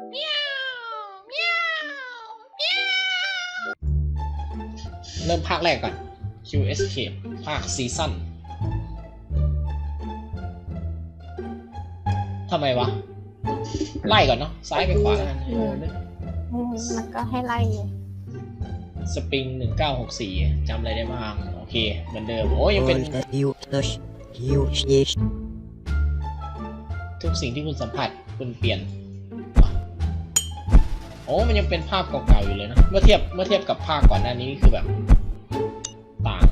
เริ่มภาคแรกก่อน Q Escape ภาคซีซั่นทำไมวะ ไล่ก่อนเนาะ ซ้ายไปขวาแล้วกันอืมอืมมันก็ให้ไล่อยู่สปริง1964จำอะไรได้บ้าง โอเค เหมือนเดิม โอ้ยยังเป็น Huge, huge, huge. ทุกสิ่งที่คุณสัมผัส คุณเปลี่ยนโอ้มันยังเป็นภาพเก่าๆอยู่เลยนะ เมื่อเทียบเมื่อเทียบกับภาคก่อนหน้านี้คือแบบต่าง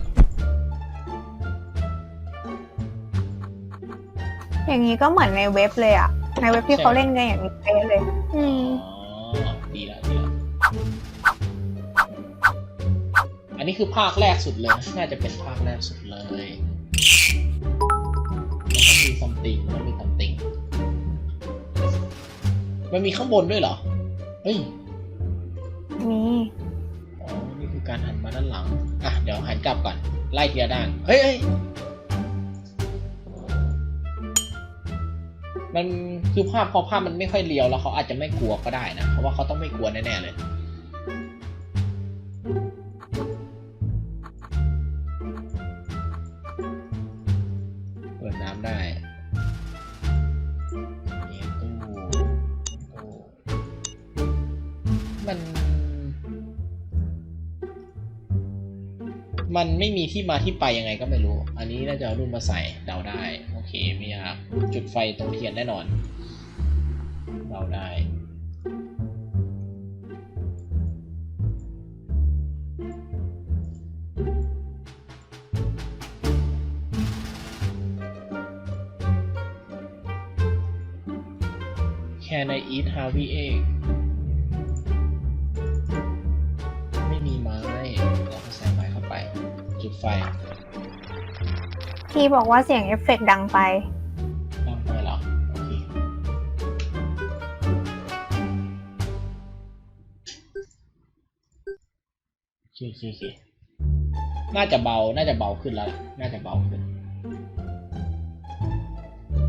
อย่างนี้ก็เหมือนในเว็บเลยอะในเว็บที่ใช่เขาเล่นกันอย่างนี้เป๊ะเลย อืมอ๋อดีละดีละอันนี้คือภาคแรกสุดเลย น่าจะเป็นภาคแรกสุดเลยมันต้องมีซัมติงมันต้องมีซัมติงมันมีข้างบนด้วยเหรอ เฮ้ยมีอ๋อนี่คือการหันมาด้านหลัง อะ เดี๋ยวหันกลับก่อน ไล่ทีละด้าน เฮ้ยเฮ้ยมันคือภาพพอภาพมันไม่ค่อยเรียวแล้วเขาอาจจะไม่กลัวก็ได้นะ เพราะว่าเขาต้องไม่กลัวแน่ๆเลย มัน มันไม่มีที่มาที่ไปยังไงก็ไม่รู้ อันนี้น่าจะเอารูปมาใส่เดาได้ โอเคไม่ยากจุดไฟตรงเทียนแน่นอนเดาได้ Can I eat Harvey egg พี่บอกว่าเสียงเอฟเฟกต์ดังไปตั้งไปเหรอโอเคโอเคโอเคโอเคน่าจะเบา น่าจะเบาขึ้นแล้วล่ะน่าจะเบาขึ้น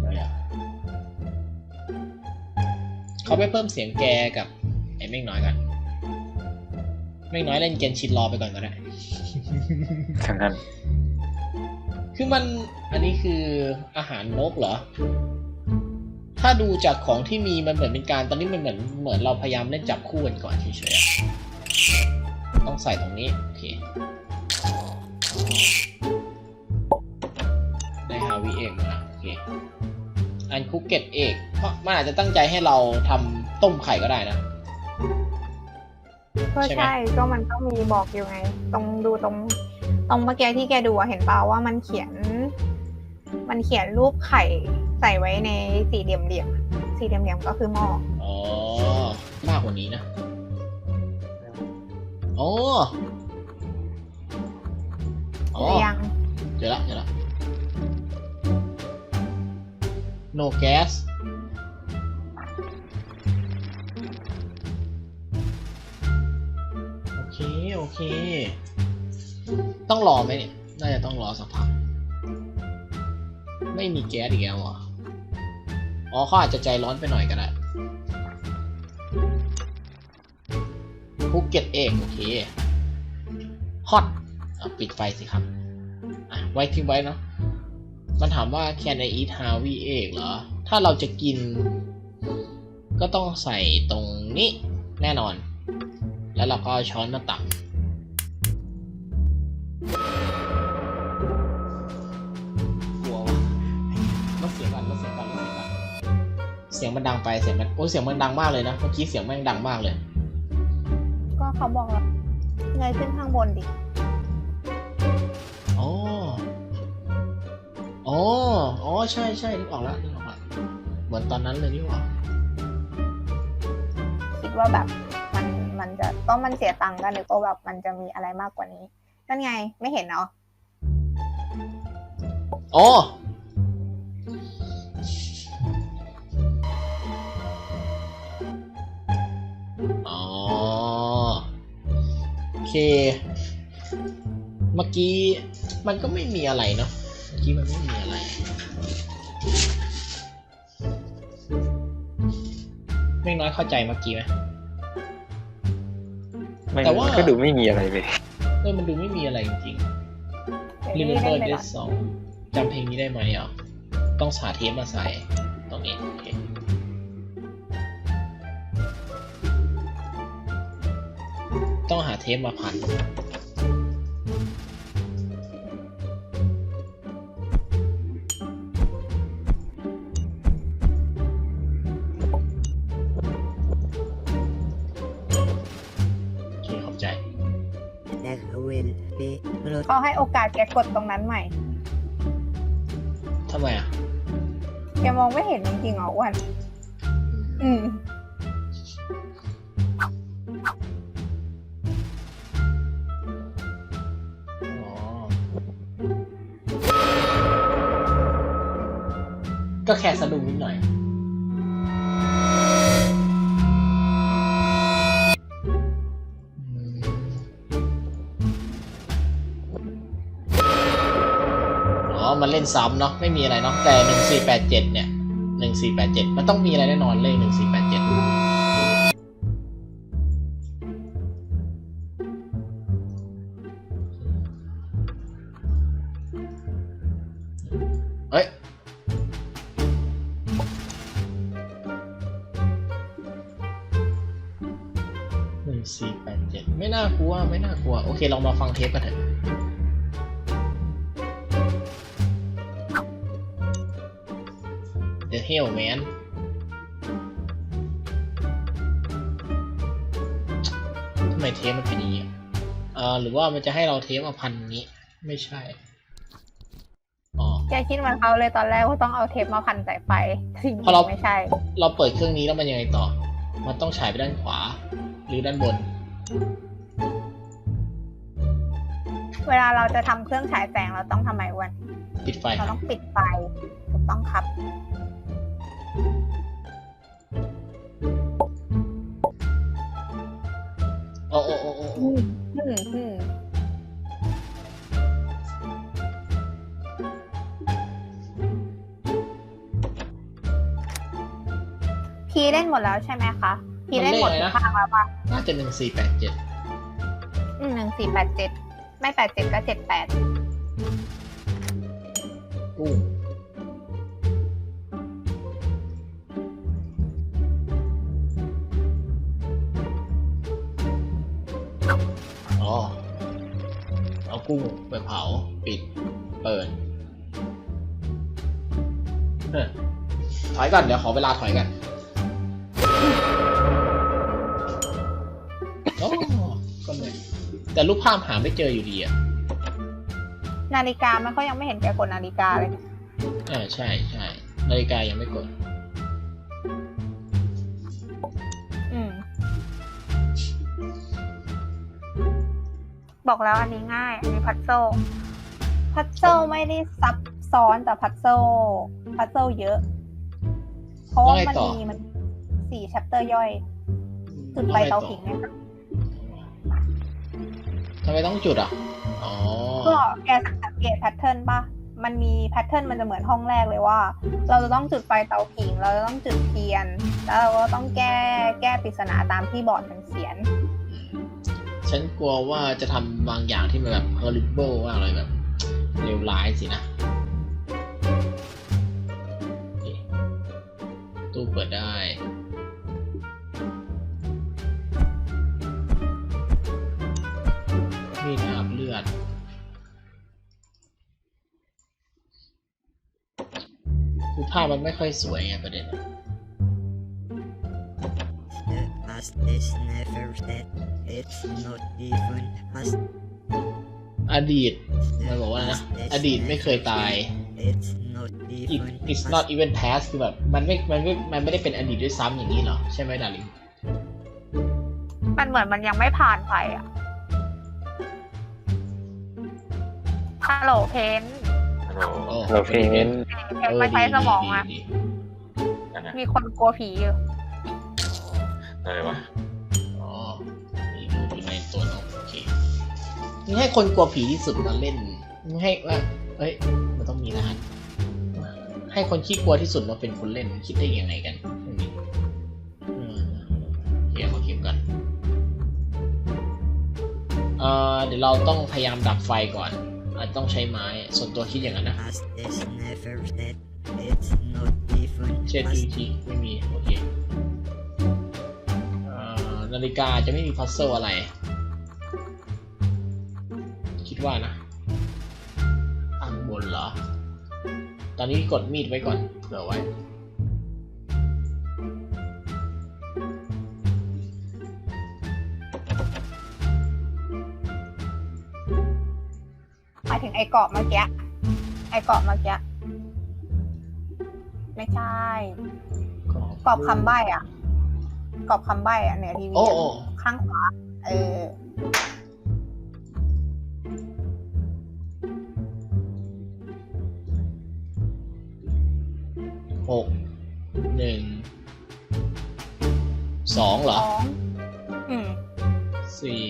เดี๋ยวเดี๋ยวเขาไปเพิ่มเสียงแกกับไอ้เม่งน้อยกันเม่งน้อยเล่นเกนชินรอไปก่อนก็ได้ทางนั้น คือมันอันนี้คืออาหารนกเหรอ ถ้าดูจากของที่มีมันเหมือนเป็นการตอนนี้มันเหมือนเหมือนเราพยายามเล่นจับคู่กันก่อนเฉยๆอะต้องใส่ตรงนี้โอเคได้ฮาวิเอกมาโอเคอันคุกเก็ตเอกเพราะมันอาจจะตั้งใจให้เราทำต้มไข่ก็ได้นะก็ใช่ไหมใช่ก็มันก็มีบอกอยู่ไง ตรงดูตรง ตรงเมื่อกี้ที่แกดูอะเห็นเปล่าว่ามันเขียน มันเขียนรูปไข่ใส่ไว้ในสี่เหลี่ยมเหลี่ยมๆสี่เหลี่ยมเหลี่ยมๆก็คือหม้ออ๋อมากกว่านี้นะอ๋ออ๋อหรือยังเจอละเจอละ no gas โอเค โอเค ต้องรอไหมเนี่ย น่าจะต้องรอสักพัก ไม่มีแก๊สอีกแล้วอ๋อเขาอาจจะใจร้อนไปหน่อยก็ได้ภูเก็ตเองโอเค ฮอตปิดไฟสิครับ อะ ไว้ทิ้งไว้เนาะ มันถามว่า can I eat Harvey egg เหรอ ถ้าเราจะกิน ก็ต้องใส่ตรงนี้แน่นอน แล้วเราก็ช้อนมาตัก กลัววะลดเสียงก่อนลดเสียงก่อนลดเสียงก่อนเสียงมันดังไปเสียงมันโอ้ยเสียงมันดังมากเลยนะเมื่อกี้เสียงแม่งดังมากเลย ก็เขาบอกแล้วเงยขึ้นข้างบนดิ อ๋อ อ๋อ อ๋อ ใช่ใช่นึกออกแล้วนึกออกแล้วเหมือนตอนนั้นเลยนี่หว่า คิดว่าแบบมันมันจะต้องมันเสียตังค์กันหรือว่าแบบมันจะมีอะไรมากกว่านี้ นั่นไงไม่เห็นเนาะอ๋ออ๋อโอเค เมื่อกี้มันก็ไม่มีอะไรเนาะเมื่อกี้มันไม่มีอะไรเม่งน้อยไม่เข้าใจเมื่อกี้ไหม ไม่แต่ว่า ก็ดูไม่มีอะไรเลยเออมันดูไม่มีอะไรจริงเดี๋ๆยวนี้ Remember เล่นไปก่อน this song จำเพลงนี้ได้ไหมอะ ต้องสาเทปมาใส่ตรงนี้โอเคต้องหาเทปมาพัน ให้โอกาสแกกดตรงนั้นใหม่ ทำไมอะ แกมองไม่เห็นจริงๆเหรออ้วันอืม อ๋อ ก็แค่สะดุ้งนิดหน่อย ล่นซ้ำเนาะไม่มีอะไรเนาะแต่หนึ่งสี่แปดเจ็ดเนี่ยหนึ่งสี่แปดเจ็ดมันต้องมีอะไรแน่นอนเลขหนึ่งสี่แปดเจ็ดเอ้ยหนึ่งสี่แปดเจ็ดไม่น่ากลัว ไม่น่ากลัว โอเค ลองมาฟังเทปกันเถอะ hell man ทำไมเทปมันเป็นอย่างนี้อะเอ่อหรือว่ามันจะให้เราเทปมาพันอย่างนี้ ไม่ใช่อ๋อแกคิดเหมือนเขาเลยตอนแรกว่าต้องเอาเทปมาพันสายไฟสิ่งเพราะเราไม่ใช่ เราเปิดเครื่องนี้แล้วมันยังไงต่อ มันต้องฉายไปด้านขวา หรือด้านบน เวลาเราจะทำเครื่องฉายแสงเราต้องทำไมอ้วัน ปิดไฟเราต้องปิดไฟถูกต้องครับ โอ้โอ้โอ้โอ้อืมอืมอืมพีเล่นหมดแล้วใช่ไหมคะพีเล่นหมดทุกภาคแล้วปะน่าจะหนึ่งสี่แปดเจ็ดอืมหนึ่งสี่แปดเจ็ดไม่แปดเจ็ดก็เจ็ดแปดกู้ เอากุ้งไปเผา ปิด เปิดเฮ้ยถอยก่อน เดี๋ยวขอเวลาถอยกันโอ้ก็เลยแต่รูปภาพหาไม่เจออยู่ดีอะ นาฬิกามันก็ยังไม่เห็นแกกดนาฬิกาเลยเออใช่ใช่นาฬิกายังไม่กด บอกแล้วอันนี้ง่าย อันนี้พัซโซพัซโซไม่ได้ซับซ้อนแต่พัซโซพัซโซเยอะ เพราะว่ามันมีมันสี่ชัปเตอร์ย่อย จุดไฟเตาผิงเนี่ยทำไมต้องจุดอะ อ๋อ ก็แกสังเกตแพทเทิร์นปะมันมีแพทเทิร์นมันจะเหมือนห้องแรกเลยว่า เราจะต้องจุดไฟเตาผิง เราจะต้องจุดเทียน แล้วเราก็ต้องแก้แก้ปริศนาตามที่บอร์ดมันเขียน ฉันกลัวว่าจะทำบางอย่างที่มันแบบ horrible มากเลยแบบเลวร้ายสินะตู้เปิดได้มีดอาบเลือดคือภาพมันไม่ค่อยสวยไงประเด็น past is never dead. It's not even past. อดีต The มันบอกว่านะ past is อดีตไม่เคย never ตาย dead. It's not It, even it's past. not even past คือแบบมันไม่มันไม่มันไม่ได้เป็นอดีตด้วยซ้ำอย่างนี้เหรอ ใช่ไหมดารินมันเหมือนมันยังไม่ผ่านไปอะฮัลโหลเพนฮัลโหลโอ้เราเพลงเพนมาใช้สมองอะดีดีนั่นนะมีคนกลัวผีอยู่ อะไรวะ อ๋อมีปอยู่ในตัวนมโอเคนี่ให้คนกลัวผีที่สุดมาเล่นให้ว่าเอ้ย มันต้องมีรหัสให้คนขี้กลัวที่สุดมาเป็นคนเล่นคิดได้ยังไงกันเดี๋ยวมาเก็บกันเอ่อเดี๋ยวเราต้องพยายามดับไฟก่อนอาจต้องใช้ไม้ ส่วนตัวคิดอย่างนั้นนะเช็ดดูทีไม่มี โอเค นาฬิกาจะไม่มีพัซเซิลอะไร คิดว่านะอันบนเหรอ ตอนนี้กดมีดไว้ก่อนเผื่อไว้หมายถึงไอ้กรอบเมื่อกี้ ไอ้กรอบเมื่อกี้ ไม่ใช่ กรอบคำใบ้อะ กรอบคำใบ้อะเหนือทีวีโอ้อะโอ้ข้างขวา เออ หกหนึ่งสองเหรสอองอืม สี่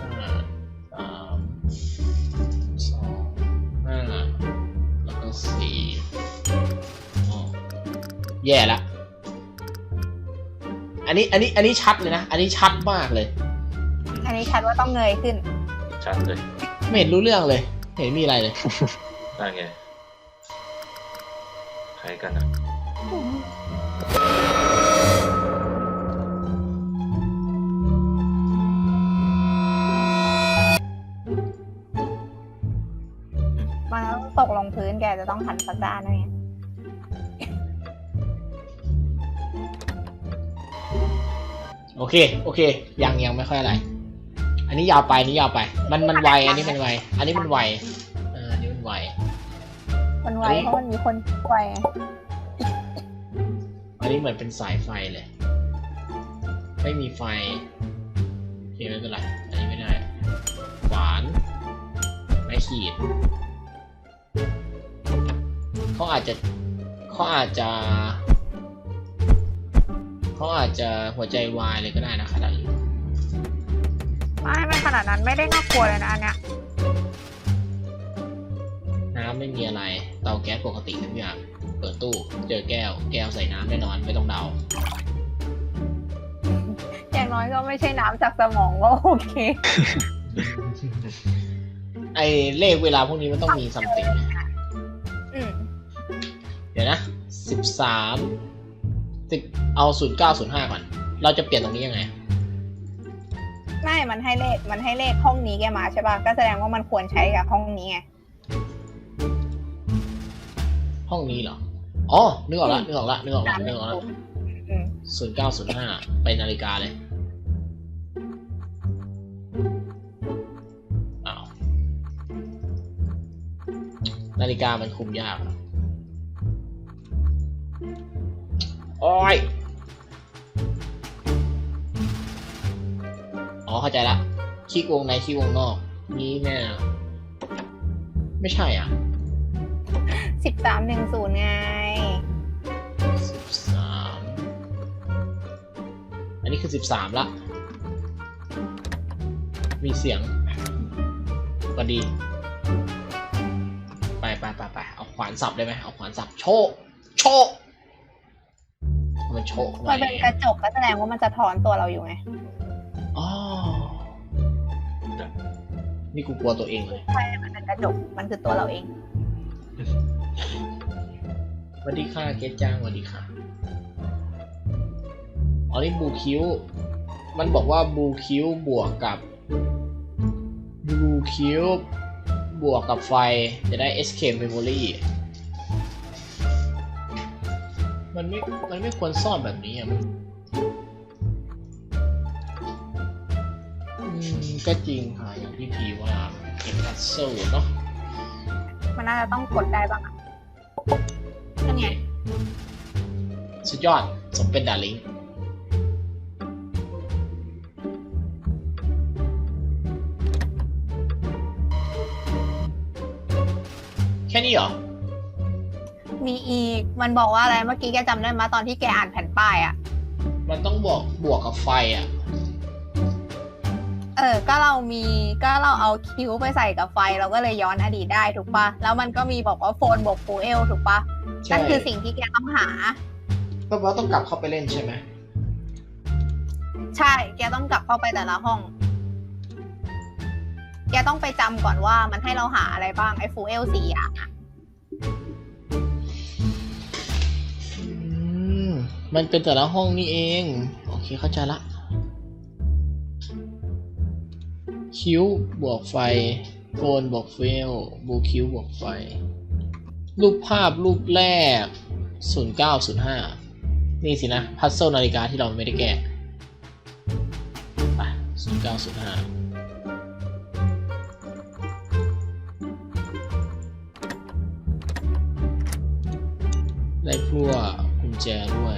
ห้าสามสองห้าแล้วก็สี่อ๋อแย่ละ อันนี้อันนี้อันนี้ชัดเลยนะ อันนี้ชัดมากเลย อันนี้ชัดว่าต้องเงยขึ้น ชัดเลยไม่เห็นรู้เรื่องเลยเห็นมีอะไรเลยได้ไงใครกันอะมันต้องตกลงพื้นแกจะต้องหันสักด้านนะเนี่ย โอเค โอเค ยังยังไม่ค่อยอะไร อันนี้ยาวไปอันนี้ยาวไป มันมันไว อันนี้มันไว อันนี้มันไวเอออันนี้มันไว มันไวอันนี้เพราะมันมีคนไวอันนี้เหมือนเป็นสายไฟเลย ไม่มีไฟโอเคไม่เป็นไร อันนี้ไม่ได้ขวาน ไม้ขีด เขาอาจจะเขาอาจจะ เขาอาจจะหัวใจวายเลยก็ได้นะขนาดนี้ไม่ไม่ขนาดนั้นไม่ได้น่ากลัวเลยนะอันเนี้ยน้ำไม่มีอะไร เตาแก๊สปกติทุกอย่าง เปิดตู้เจอแก้ว แก้วใส่น้ำแน่นอนไม่ต้องเดา อย่างน้อยก็ไม่ใช่น้ำจากสมองก็โอเค ไอเลขเวลาพวกนี้มันต้องมีซัมติงอืมเดี๋ยวนะสิบสาม สิบเอาศูนย์เก้าศูนย์ห้าก่อน เราจะเปลี่ยนตรงนี้ยังไง ไม่มันให้เลข มันให้เลขห้องนี้แกมาใช่ป่ะ ก็แสดงว่ามันควรใช้กับห้องนี้ไง ห้องนี้เหรอ อ๋อ นึกออกละ นึกออกละ นึกออกละสามหนึนึ่กงออกละศูนย์อืมศูนย์เก้าศูนย์ห้าไปนาฬิกาเลย อ้าว นาฬิกามันคุมยากอะ โอ้ย อ๋อเข้าใจละคลิกวงในคลิกวงนอก นี้แน่ไม่ใช่อะสิบสามหนึ่งศูนย์ไง สิบสามอันนี้คือสิบสามละ มีเสียงก็ดี ไปไปไปไปเอาขวานสับได้ไหมเอาขวานสับโชกโชก มันโชกมันเป็นกระจกก็แสดงว่ามันจะถอนตัวเราอยู่ไงอ๋อนี่กูกลัวตัวเองเลยใช่มันเป็นกระจกมันคือตัวเราเอง สวัสดีค่ะเกจจ้างสวัสดีค่ะอ๋อนี่บูคิวมันบอกว่าบูคิวบวกกับบูคิวบวกกับไฟจะได้ escape memory มันไม่ มันไม่ควรซ่อนแบบนี้อะมันอืมก็จริงค่ะอย่างที่พีว่าเป็นพัซเซิลเนาะมันน่าจะต้องกดได้บ้างอะนั่นไงสุดยอด สมเป็นดาริงแค่นี้เหรอ มีอีก มันบอกว่าอะไร เมื่อกี้แกจำได้ไหมตอนที่แกอ่านแผ่นป้ายอะมันต้องบวกบวกกับไฟอะ เออ ก็เรามี ก็เราเอาคิ้วไปใส่กับไฟ เราก็เลยย้อนอดีตได้ถูกปะแล้วมันก็มีบอกว่าโฟนบวกฟูเอลถูกปะใช่ นั่นคือสิ่งที่แกต้องหาก็ว่าต้องกลับเข้าไปเล่นใช่ไหมใช่ แกต้องกลับเข้าไปแต่ละห้อง แกต้องไปจำก่อนว่ามันให้เราหาอะไรบ้างไอ้ฟูเอลสี่อย่างอะ มันเป็นแต่ละห้องนี่เอง โอเคเข้าใจละ คิ้วบวกไฟโกนบวกเฟลบูคิ้วบวกไฟ รูปภาพรูปแรก 0905 นี่สินะ พัซเซิลนาฬิกาที่เราไม่ได้แก้ไป0905ได้พวกกุญ แจด้วย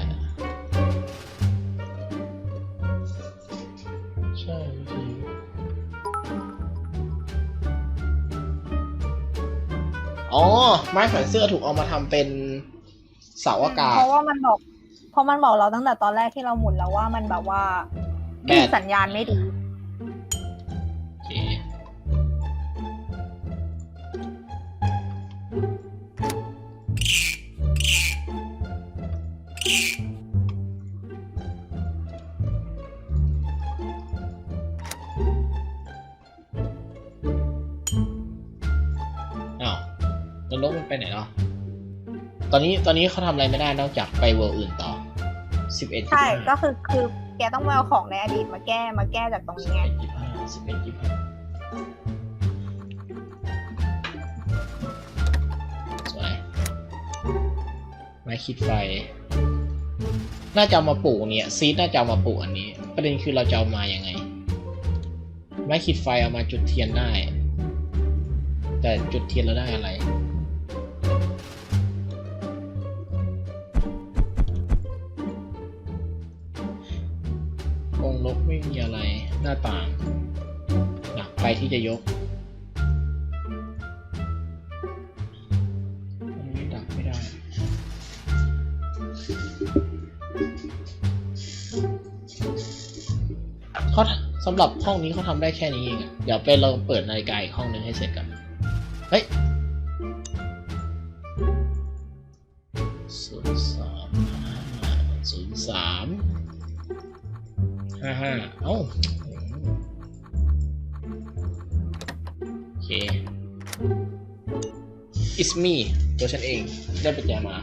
ใช่พี่อ๋อ ไม้แขวนเสื้อถูกเอามาทำเป็นเสาอากาศ เพราะว่ามันบอกเพราะมันบอกเราตั้งแต่ตอนแรกที่เราหมุนแล้วว่ามันแบบว่าแบต สัญญาณไม่ดี ไปไหนแล้วตอนนี้ตอนนี้เขาทำอะไรไม่ได้นอกจากไปเวอร์อื่นต่อสิบเอ็ดใช่ ก็คือคือแกต้องไปเอาของในอดีตมาแก้มาแก้จากตรงสิบนี้ไงเอ็ดยี่ห้าสิบเอ็ดยี่ห้าสวยไม้คิดไฟ น่าจะเอามาปลูกเนี่ยซีดน่าจะเอามาปลูกอันนี้ ประเด็นคือเราจะเอามายังไง ไม้ขีดไฟเอามาจุดเทียนได้ แต่จุดเทียนเราได้อะไร หน้าต่างหนักไปที่จะยกอันนี้ดักไม่ได้ เขาสำหรับห้องนี้เขาทำได้แค่นี้เองอะเดี๋ยวไปลองเปิดนาฬิกาอีกห้องหนึ่งให้เสร็จกัน เฮ้ย เค it's me ตัวฉันเองได้ประแจมา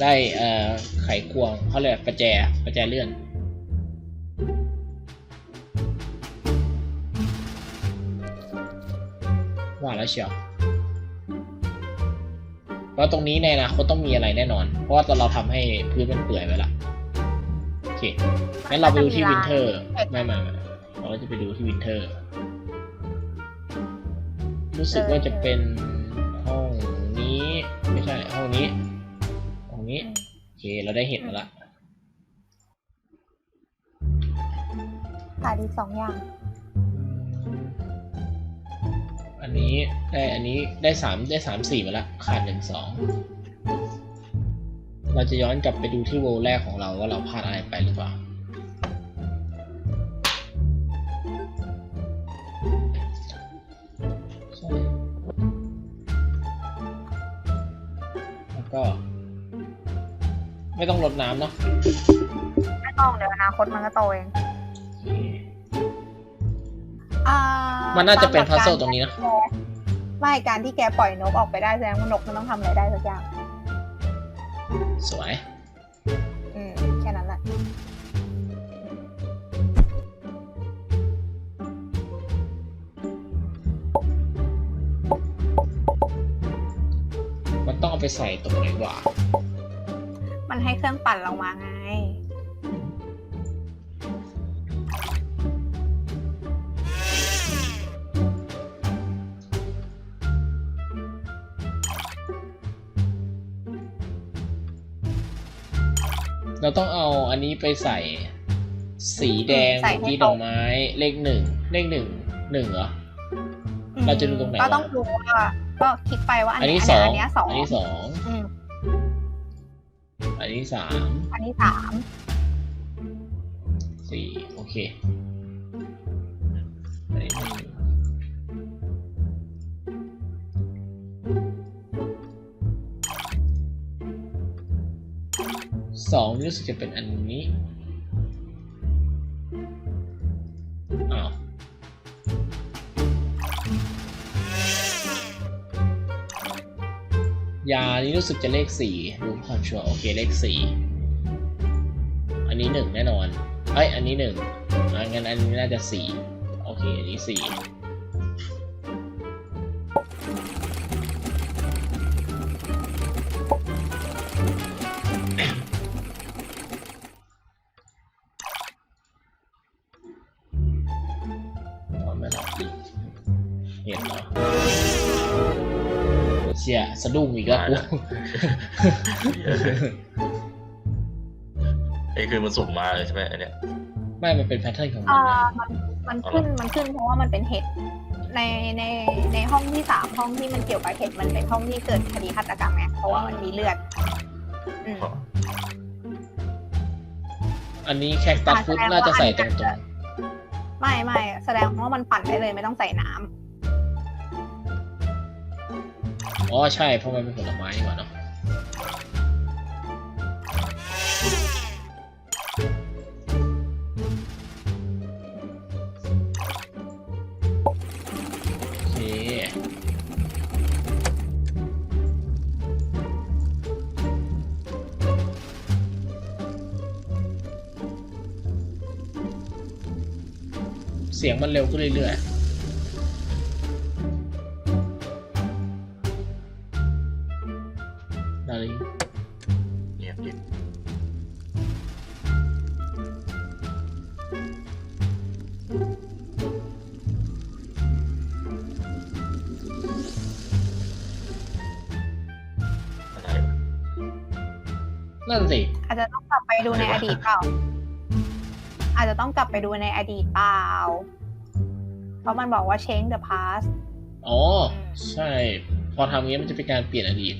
ได้เอ่อไขควงเขาเรียกประแจประแจเลื่อนว่าแล้วเชียวเพราะตรงนี้ในอนาคตต้องมีอะไรแน่นอน เพราะว่าตอนเราทำให้พื้นมันเปื่อยไปละโอเคงั้นเราไปดูที่วินเทอร์ไม่ไม่ไม่เราจะไปดูที่วินเทอร์ รู้สึกว่าจะเป็นห้องนี้ไม่ใช่ห้องนี้ห้องนี้โอเคเราได้เห็นมาละขาดอีกสองอย่าง อันนี้ได้อันนี้ได้สามได้สามสี่มาละขาดหนึ่งสองเราจะย้อนกลับไปดูที่โวลแรกของเราว่าเราพลาดอะไรไปหรือเปล่า ต้องรดน้ำเนาะไม่ต้องเดี๋ยวอนาคตมันก็โตเองโอเคอ่ามันน่าจะเป็นตมหพัลัซกเซิกาลตรงนี้นะไม่การที่แกปล่อยนกออกไปได้แสดงว่านกมันต้องทำอะไรได้สักอย่างสวย อืมแค่นั้นแหละมันต้องเอาไปใส่ตรงไหนวะ มันให้เครื่องปั่นเรามาไง เราต้องเอาอันนี้ไปใส่ สีแดงใส่ให้ที่ตรงดอกไม้ เลขหนึ่งเลขหนึ่งหนึ่งเหรออืมเราจะดูตรงไหนวะ ก็ต้องดูว่าก็คลิกไปว่าอันอันนี้นี้อันสองเนี้ยสองอันนี้สอง อืมอั นนี้สามอันนี้สามสี่โอเคอันนี้หนึ่งสองรู้สึกจะเป็นอันนี้ ยานี้รู้สึกจะเลขสี่รู้ความชัวร์โอเคเลขสี่อันนี้หนึ่งแน่นอนเอ้ยอันนี้หนึ่งอะงั้นอันนี้น่าจะสี่โอเคอันนี้สี่เอาไม่รับอีกเห็นเหรอ เชี่ยสะดุ้งอีกแล้วกูไอ้คือมันสุ่มมาเลยใช่ไหมอันเนี้ยไม่มันเป็นแพทเทิร์นของมันอ่านะมันมันขึ้นมันขึ้นเพราะว่ามันเป็นเห็ดในในในห้องที่สามห้องที่มันเกี่ยวกับเห็ดมันเป็นห้องที่เกิดคดีฆาตกรรมไงเพราะว่ามันมีเลือดอืมอันนี้แคคตัสฟุตน่าจะใส่ตรงไม่ไม่แสดงว่ามันปั่นได้เลยไม่ต้องใส่น้ำ อ๋อใช่เพราะมันเป็นผลไม้นี่หว่าเนาะเคเสียงมันเร็วขึ้นเรื่อยๆ ดูในอดีตเปล่า อาจจะต้องกลับไปดูในอดีตเปล่า เพราะมันบอกว่า change the past อ๋อ ใช่ พอทำอย่างนี้มันจะเป็นการเปลี่ยนอดีต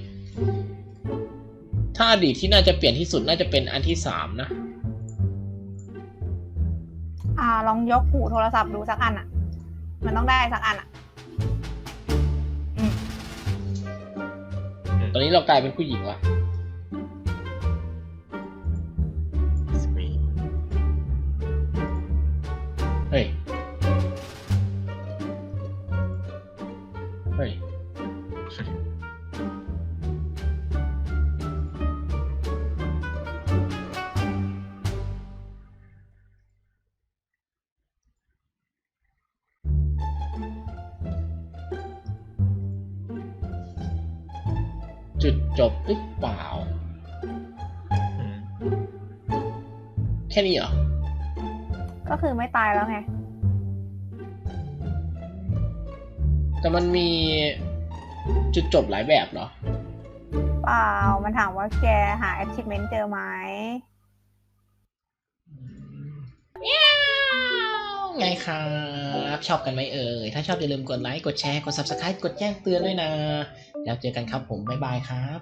ถ้าอดีตที่น่าจะเปลี่ยนที่สุดน่าจะเป็นอันที่สามนะ อ่า ลองยกหูโทรศัพท์ดูสักอันอะ มันต้องได้สักอันอะอืมตอนนี้เรากลายเป็นผู้หญิงว่ะ เฮ้ยเฮ้ยจุดจบหรือเปล่าอืมแค่นี้เหรอ ก็คือไม่ตายแล้วไง แต่มันมีจุดจบหลายแบบเหรอ เปล่า มันถามว่าแกหา achievement เจอไหมไงครับชอบกันไหมเอ่ย ถ้าชอบอย่าลืมกดไลค์ กดแชร์ กด subscribe กดแจ้งเตือนด้วยนะ แล้วเจอกันครับผม บ๊ายบายครับ